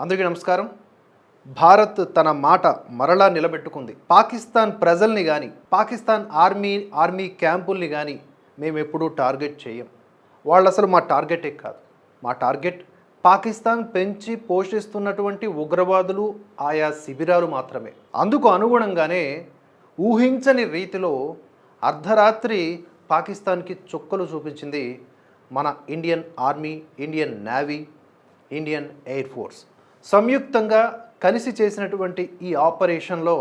అందరికీ నమస్కారం. భారత్ తన మాట మరలా నిలబెట్టుకుంది. పాకిస్తాన్ ప్రజల్ని కానీ పాకిస్తాన్ ఆర్మీ ఆర్మీ క్యాంపుల్ని కానీ మేము ఎప్పుడూ టార్గెట్ చేయం వాళ్ళు అసలు మా టార్గెటే కాదు. మా టార్గెట్ పాకిస్తాన్ పెంచి పోషిస్తున్నటువంటి ఉగ్రవాదులు ఆయా శిబిరాలు మాత్రమే. అందుకు అనుగుణంగానే ఊహించని రీతిలో అర్ధరాత్రి పాకిస్తాన్కి చుక్కలు చూపించింది మన Indian army Indian navy Indian air force. సంయుక్తంగా కలిసి చేసినటువంటి ఈ ఆపరేషన్లో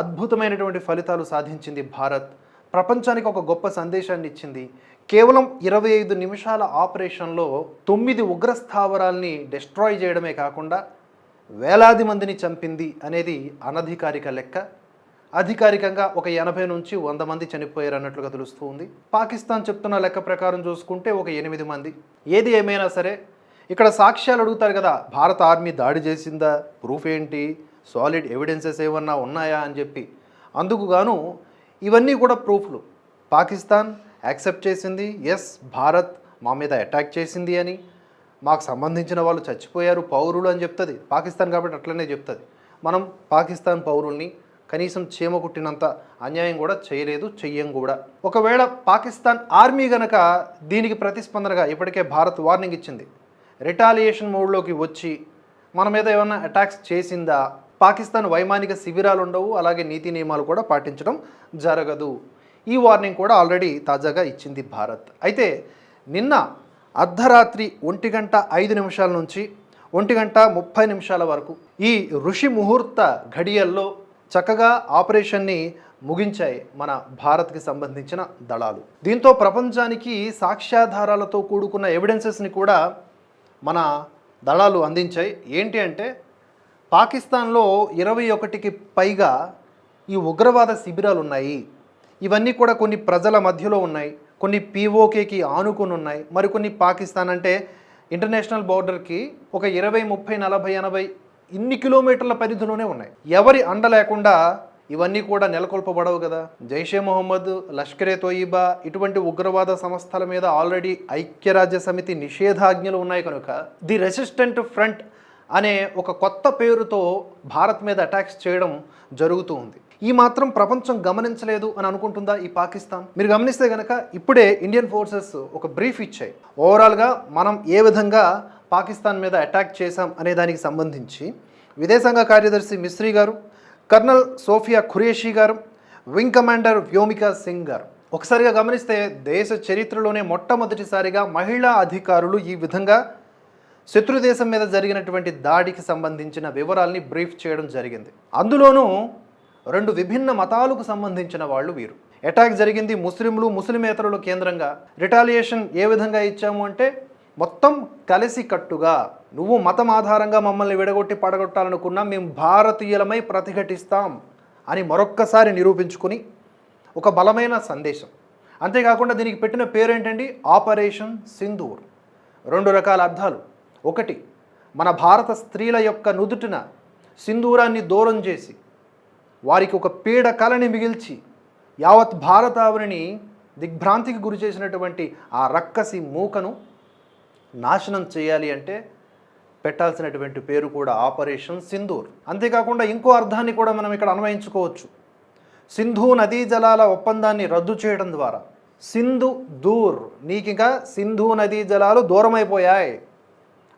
అద్భుతమైనటువంటి ఫలితాలు సాధించింది భారత్. ప్రపంచానికి ఒక గొప్ప సందేశాన్ని ఇచ్చింది. కేవలం ఇరవై ఐదు నిమిషాల ఆపరేషన్లో తొమ్మిది ఉగ్రస్థావరాల్ని డిస్ట్రాయ్ చేయడమే కాకుండా వేలాది మందిని చంపింది అనేది అనధికారిక లెక్క. అధికారికంగా ఒక ఎనభై నుంచి వంద మంది చనిపోయారు అన్నట్లుగా తెలుస్తూ ఉంది. పాకిస్తాన్ చెప్తున్న లెక్క ప్రకారం చూసుకుంటే ఒక ఎనిమిది మంది. ఏది ఏమైనా సరే ఇక్కడ సాక్ష్యాలు అడుగుతారు కదా భారత ఆర్మీ దాడి చేసిందా? ప్రూఫ్ ఏంటి? సాలిడ్ ఎవిడెన్సెస్ ఏమన్నా ఉన్నాయా? అని చెప్పి. అందుకు గాను ఇవన్నీ కూడా ప్రూఫ్లు. పాకిస్తాన్ యాక్సెప్ట్ చేసింది ఎస్ భారత్ మా మీద అటాక్ చేసింది అని. మాకు సంబంధించిన వాళ్ళు చచ్చిపోయారు పౌరులు అని చెప్తుంది. పాకిస్తాన్ కాబట్టి అట్లనే చెప్తుంది. మనం పాకిస్తాన్ పౌరుల్ని కనీసం చీమ కుట్టినంత అన్యాయం కూడా చేయలేదు చెయ్యం కూడా. ఒకవేళ పాకిస్తాన్ ఆర్మీ గనక దీనికి ప్రతిస్పందనగా ఇప్పటికే భారత్ వార్నింగ్ ఇచ్చింది. రిటాలియేషన్ మోడ్లోకి వచ్చి మన మీద ఏమైనా అటాక్స్ చేసిందా? పాకిస్తాన్ వైమానిక శిబిరాలు ఉండవు అలాగే నీతి నియమాలు కూడా పాటించడం జరగదు. ఈ వార్నింగ్ కూడా ఆల్రెడీ తాజాగా ఇచ్చింది భారత్. అయితే నిన్న అర్ధరాత్రి ఒంటి గంట ఐదు నిమిషాల నుంచి ఒంటి గంట ముప్పై నిమిషాల వరకు ఈ ఋషి ముహూర్త ఘడియల్లో చక్కగా ఆపరేషన్ని ముగించాయి మన భారత్కి సంబంధించిన దళాలు. దీంతో ప్రపంచానికి సాక్ష్యాధారాలతో కూడుకున్న ఎవిడెన్సెస్ని కూడా మన దళాలు అందించాయి. ఏంటి అంటే పాకిస్తాన్లో ఇరవై ఒకటికి పైగా ఈ ఉగ్రవాద శిబిరాలు ఉన్నాయి. ఇవన్నీ కూడా కొన్ని ప్రజల మధ్యలో ఉన్నాయి. కొన్ని పీఓకేకి ఆనుకుని ఉన్నాయి. మరికొన్ని పాకిస్తాన్ అంటే ఇంటర్నేషనల్ బోర్డర్కి ఒక ఇరవై ముప్పై నలభై ఎనభై ఇన్ని కిలోమీటర్ల పరిధిలోనే ఉన్నాయి. ఎవరి అండ లేకుండా ఇవన్నీ కూడా నెలకొల్పబడవు కదా. జైషే మొహమ్మద్ లష్కరే తోయిబా ఇటువంటి ఉగ్రవాద సంస్థల మీద ఆల్రెడీ ఐక్యరాజ్య సమితి నిషేధాజ్ఞలు ఉన్నాయి కనుక ది రెసిస్టెంట్ ఫ్రంట్ అనే ఒక కొత్త పేరుతో భారత్ మీద అటాక్స్ చేయడం జరుగుతూ ఉంది. ఈ మాత్రం ప్రపంచం గమనించలేదు అని అనుకుంటుందా ఈ పాకిస్తాన్? మీరు గమనిస్తే కనుక ఇప్పుడే ఇండియన్ ఫోర్సెస్ ఒక బ్రీఫ్ ఇచ్చాయి. ఓవరాల్గా మనం ఏ విధంగా పాకిస్తాన్ మీద అటాక్ చేశాం అనే దానికి సంబంధించి విదేశాంగ కార్యదర్శి మిశ్రీ గారు కర్నల్ సోఫియా ఖురేషి గారు వింగ్ కమాండర్ వ్యోమికా సింగ్ గారు. ఒకసారిగా గమనిస్తే దేశ చరిత్రలోనే మొట్టమొదటిసారిగా మహిళా అధికారులు ఈ విధంగా శత్రు దేశం మీద జరిగినటువంటి దాడికి సంబంధించిన వివరాల్ని బ్రీఫ్ చేయడం జరిగింది. అందులోనూ రెండు విభిన్న మతాలకు సంబంధించిన వాళ్ళు వీరు. అటాక్ జరిగింది ముస్లింలు ముస్లిమేతరులు కేంద్రంగా. రిటాలియేషన్ ఏ విధంగా ఇచ్చాము అంటే మొత్తం కలిసికట్టుగా నువ్వు మతం ఆధారంగా మమ్మల్ని విడగొట్టి పడగొట్టాలనుకున్నా మేము భారతీయులమై ప్రతిఘటిస్తాం అని మరొక్కసారి నిరూపించుకుని ఒక బలమైన సందేశం. అంతేకాకుండా దీనికి పెట్టిన పేరేంటండి? ఆపరేషన్ సింధూర్. రెండు రకాల అర్థాలు. ఒకటి మన భారత స్త్రీల యొక్క నుదుటిన సింధూరాన్ని దూరం చేసి వారికి ఒక పీడ కలని మిగిల్చి యావత్ భారతావరిని దిగ్భ్రాంతికి గురి చేసినటువంటి ఆ రక్కసి మూకను నాశనం చేయాలి అంటే పెట్టాల్సినటువంటి పేరు కూడా ఆపరేషన్ సింధూర్. అంతేకాకుండా ఇంకో అర్థాన్ని కూడా మనం ఇక్కడ అన్వయించుకోవచ్చు. సింధు నదీ జలాల ఒప్పందాన్ని రద్దు చేయడం ద్వారా సింధు దూర్ నీకింకా సింధు నదీ జలాలు దూరమైపోయాయి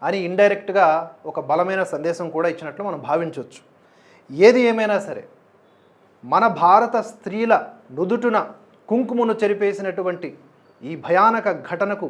అని ఇండైరెక్ట్గా ఒక బలమైన సందేశం కూడా ఇచ్చినట్లు మనం భావించవచ్చు ఏది ఏమైనా సరే మన భారత స్త్రీల నుదుటున కుంకుమను చెరిపేసినటువంటి ఈ భయానక ఘటనకు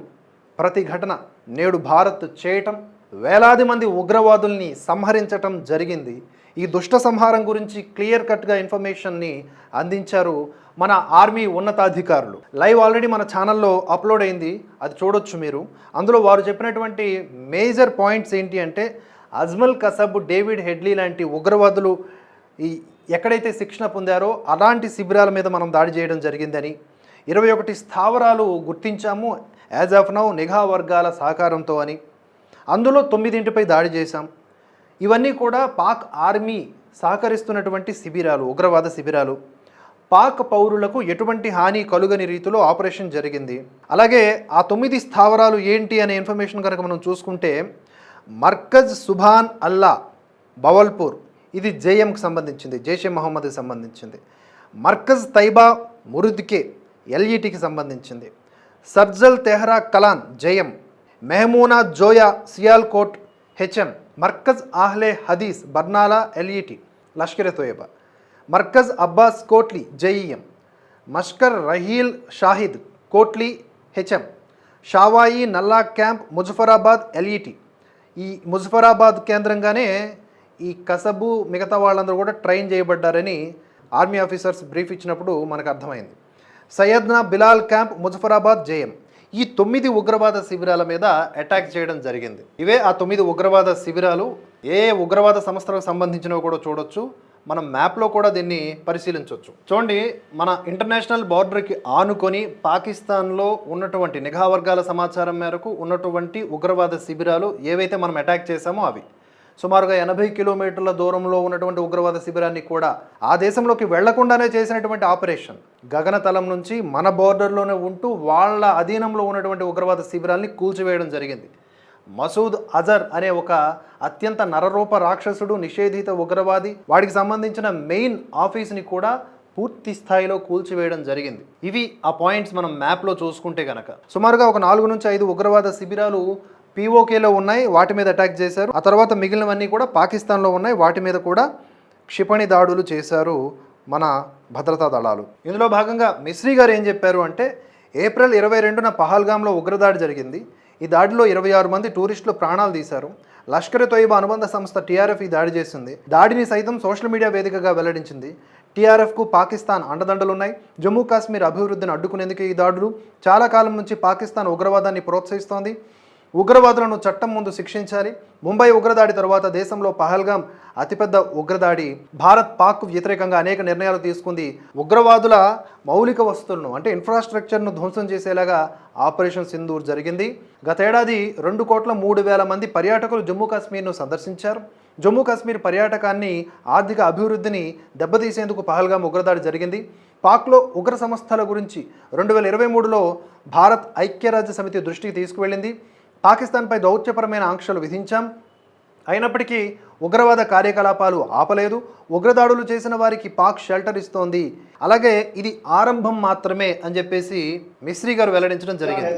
ప్రతి ఘటన నేడు భారత్ చేయటం వేలాది మంది ఉగ్రవాదుల్ని సంహరించటం జరిగింది. ఈ దుష్ట సంహారం గురించి క్లియర్ కట్గా ఇన్ఫర్మేషన్ని అందించారు మన ఆర్మీ ఉన్నతాధికారులు. లైవ్ ఆల్రెడీ మన ఛానల్లో అప్లోడ్ అయింది. అది చూడొచ్చు మీరు. అందులో వారు చెప్పినటువంటి మేజర్ పాయింట్స్ ఏంటి అంటే అజ్మల్ కసబ్ డేవిడ్ హెడ్లీ లాంటి ఉగ్రవాదులు ఈ ఎక్కడైతే శిక్షణ పొందారో అలాంటి శిబిరాల మీద మనం దాడి చేయడం జరిగిందని. ఇరవై ఒకటి స్థావరాలు గుర్తించాము యాజ్ ఆఫ్ నౌ నిఘా వర్గాల సహకారంతో అని. అందులో తొమ్మిదింటిపై దాడి చేశాం. ఇవన్నీ కూడా పాక్ ఆర్మీ సహకరిస్తున్నటువంటి శిబిరాలు ఉగ్రవాద శిబిరాలు. పాక్ పౌరులకు ఎటువంటి హాని కలుగని రీతిలో ఆపరేషన్ జరిగింది. అలాగే ఆ తొమ్మిది స్థావరాలు ఏంటి అనే ఇన్ఫర్మేషన్ కనుక మనం చూసుకుంటే మర్కజ్ సుభాన్ అల్లా బవల్పూర్ ఇది జేఎంకి సంబంధించింది జైషే మహమ్మద్కి సంబంధించింది. మర్కజ్ తైబా మురుద్కే ఎల్ఈటికి సంబంధించింది. సర్జల్ తెహ్రా కలాన్ జయం Mehmoona Joya Sialkot HM Markaz Ahle Hadees Barnala LET Lashkar Taiba. Markaz Abbas Kotli JEM. Maskar Raheel Shahid Kotli HM. Shawai Nalla camp Muzaffarabad LET. ఈ ముజఫరాబాద్ కేంద్రంగానే ఈ కసబు మిగతా వాళ్ళందరూ కూడా ట్రైన్ చేయబడ్డారని ఆర్మీ ఆఫీసర్స్ బ్రీఫ్ ఇచ్చినప్పుడు మనకు అర్థమైంది. Syedna Bilal camp Muzaffarabad JM. ఈ తొమ్మిది ఉగ్రవాద శిబిరాల మీద అటాక్ చేయడం జరిగింది. ఇవే ఆ తొమ్మిది ఉగ్రవాద శిబిరాలు ఏ ఉగ్రవాద సంస్థలకు సంబంధించినవి కూడా చూడొచ్చు. మనం మ్యాప్లో కూడా దీన్ని పరిశీలించవచ్చు చూడండి మన ఇంటర్నేషనల్ బార్డర్కి ఆనుకొని పాకిస్తాన్లో ఉన్నటువంటి నిఘా వర్గాల సమాచారం మేరకు ఉన్నటువంటి ఉగ్రవాద శిబిరాలు ఏవైతే మనం అటాక్ చేశామో అవి. సుమారుగా ఎనభై కిలోమీటర్ల దూరంలో ఉన్నటువంటి ఉగ్రవాద శిబిరాన్ని కూడా ఆ దేశంలోకి వెళ్ళకుండానే చేసినటువంటి ఆపరేషన్. గగనతలం నుంచి మన బోర్డర్లోనే ఉంటూ వాళ్ళ అధీనంలో ఉన్నటువంటి ఉగ్రవాద శిబిరాల్ని కూల్చివేయడం జరిగింది. మసూద్ అజర్ అనే ఒక అత్యంత నరరూప రాక్షసుడు నిషేధిత ఉగ్రవాది వాడికి సంబంధించిన మెయిన్ ఆఫీస్ని కూడా పూర్తి స్థాయిలో కూల్చివేయడం జరిగింది. ఇవి ఆ పాయింట్స్ మనం మ్యాప్లో చూసుకుంటే గనక. సుమారుగా ఒక నాలుగు నుంచి ఐదు ఉగ్రవాద శిబిరాలు పీఓకేలో ఉన్నాయి వాటి మీద అటాక్ చేశారు. ఆ తర్వాత మిగిలినవన్నీ కూడా పాకిస్తాన్లో ఉన్నాయి వాటి మీద కూడా క్షిపణి దాడులు చేశారు మన భద్రతా దళాలు. ఇందులో భాగంగా మిశ్రీ గారు ఏం చెప్పారు అంటే ఏప్రిల్ ఇరవై రెండున పహల్గామ్లో ఉగ్రదాడి జరిగింది. ఈ దాడిలో ఇరవై ఆరు మంది టూరిస్టులు ప్రాణాలు తీశారు. లష్కర్ తోయిబా అనుబంధ సంస్థ టీఆర్ఎఫ్ ఈ దాడి చేసింది. దాడిని సైతం సోషల్ మీడియా వేదికగా వెల్లడించింది. టీఆర్ఎఫ్కు పాకిస్తాన్ అండదండలున్నాయి. జమ్మూ కాశ్మీర్ అభివృద్ధిని అడ్డుకునేందుకు ఈ దాడులు. చాలా కాలం నుంచి పాకిస్తాన్ ఉగ్రవాదాన్ని ప్రోత్సహిస్తోంది. ఉగ్రవాదులను చట్టం ముందు శిక్షించాలి. ముంబై ఉగ్రదాడి తర్వాత దేశంలో పహల్గాం అతిపెద్ద ఉగ్రదాడి. భారత్ పాక్ వ్యతిరేకంగా అనేక నిర్ణయాలు తీసుకుంది. ఉగ్రవాదుల మౌలిక వస్తువులను అంటే ఇన్ఫ్రాస్ట్రక్చర్ను ధ్వంసం చేసేలాగా ఆపరేషన్ సింధూర్ జరిగింది. గతేడాది రెండు కోట్ల మూడు వేల మంది పర్యాటకులు జమ్మూ కాశ్మీర్ను సందర్శించారు. జమ్మూ కాశ్మీర్ పర్యాటకాన్ని ఆర్థిక అభివృద్ధిని దెబ్బతీసేందుకు పహల్గాం ఉగ్రదాడి జరిగింది. పాక్లో ఉగ్ర సంస్థల గురించి రెండు వేల ఇరవై మూడులో భారత్ ఐక్యరాజ్య సమితి దృష్టికి తీసుకువెళ్ళింది. పాకిస్తాన్పై దౌత్యపరమైన ఆంక్షలు విధించాం. అయినప్పటికీ ఉగ్రవాద కార్యకలాపాలు ఆపలేదు. ఉగ్రదాడులు చేసిన వారికి పాక్ షెల్టర్ ఇస్తోంది. అలాగే ఇది ఆరంభం మాత్రమే అని చెప్పేసి మిశ్రీ గారు వెల్లడించడం జరిగింది.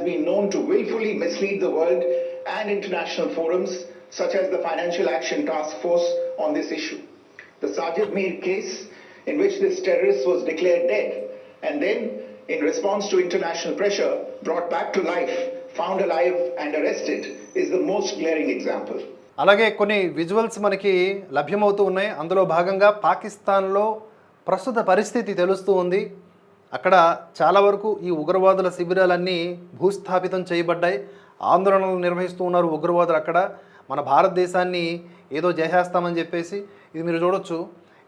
In which this terrorist was declared dead and then, in response to international pressure, brought back to life found alive and arrested is the most clearing example అలాగే కొన్ని విజువల్స్ మనకి లభ్యమవుతూ ఉన్నాయి. అందులో భాగంగా పాకిస్తాన్లో ప్రస్తుత పరిస్థితి తెలుస్తూ ఉంది. అక్కడ చాలా వరకు ఈ ఉగ్రవాదుల శిబిరాలన్నీ భూస్థాపితం చేయబడ్డాయి. ఆందోళనలు నిర్వహిస్తూ ఉన్నారు ఉగ్రవాదులు అక్కడ. మన భారతదేశాన్ని ఏదో చేసేస్తామని చెప్పేసి ఇది మీరు చూడొచ్చు.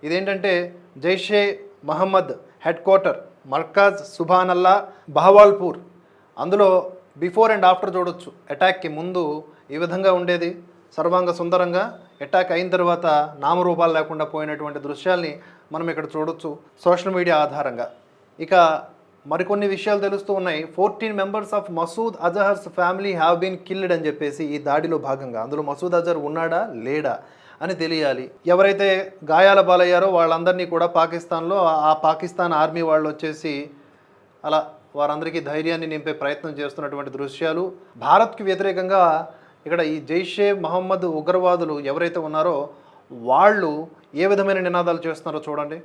ఇదేంటంటే జైషే మహమ్మద్ హెడ్ క్వార్టర్ మర్కాజ్ సుభానల్లా బహవాల్పూర్. అందులో బిఫోర్ అండ్ ఆఫ్టర్ చూడొచ్చు. అటాక్కి ముందు ఈ విధంగా ఉండేది. సర్వాంగ సుందరంగా అటాక్ అయిన తర్వాత నామరూపాలు లేకుండా పోయినటువంటి దృశ్యాల్ని మనం ఇక్కడ చూడొచ్చు సోషల్ మీడియా ఆధారంగా. ఇక మరికొన్ని విషయాలు తెలుస్తూ ఉన్నాయి. Fourteen members of Masood Azhar's family have been killed అని చెప్పేసి ఈ దాడిలో భాగంగా అందులో మసూద్ అజహర్ ఉన్నాడా? లేడా? అని తెలియాలి. ఎవరైతే గాయాల బాలయ్యారో వాళ్ళందరినీ కూడా పాకిస్తాన్లో ఆ పాకిస్తాన్ ఆర్మీ వాళ్ళు వచ్చేసి అలా వారందరికీ ధైర్యాన్ని నింపే ప్రయత్నం చేస్తున్నటువంటి దృశ్యాలు. భారత్కి వ్యతిరేకంగా ఇక్కడ ఈ జైషే మహమ్మద్ ఉగ్రవాదులు ఎవరైతే ఉన్నారో వాళ్ళు ఏ విధమైన నినాదాలు చేస్తున్నారో చూడండి.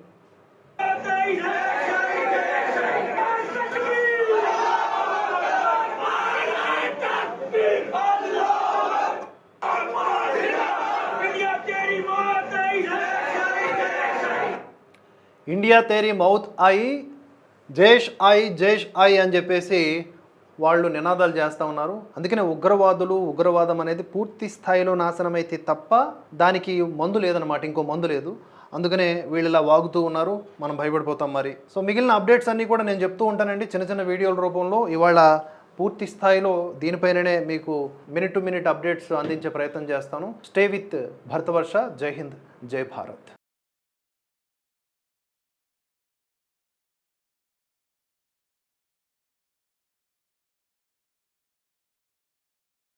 ఇండియా తేరీ మౌత్ ఐ జైష్ ఐ జైష్ ఐ అని చెప్పేసి వాళ్ళు నినాదాలు చేస్తూ ఉన్నారు. అందుకనే ఉగ్రవాదులు ఉగ్రవాదం అనేది పూర్తి స్థాయిలో నాశనమైతే తప్ప దానికి మందు లేదనమాట ఇంకో మందు లేదు. అందుకనే వీళ్ళు ఇలా వాగుతూ ఉన్నారు. మనం భయపడిపోతాం మరి. సో మిగిలిన అప్డేట్స్ అన్నీ కూడా నేను చెప్తూ ఉంటానండి. చిన్న చిన్న వీడియోల రూపంలో ఇవాళ పూర్తి స్థాయిలో దీనిపైననే మీకు మినిట్ టు మినిట్ అప్డేట్స్ అందించే ప్రయత్నం చేస్తాను. Stay with Bharatvarsha. జై హింద్. జై భారత్.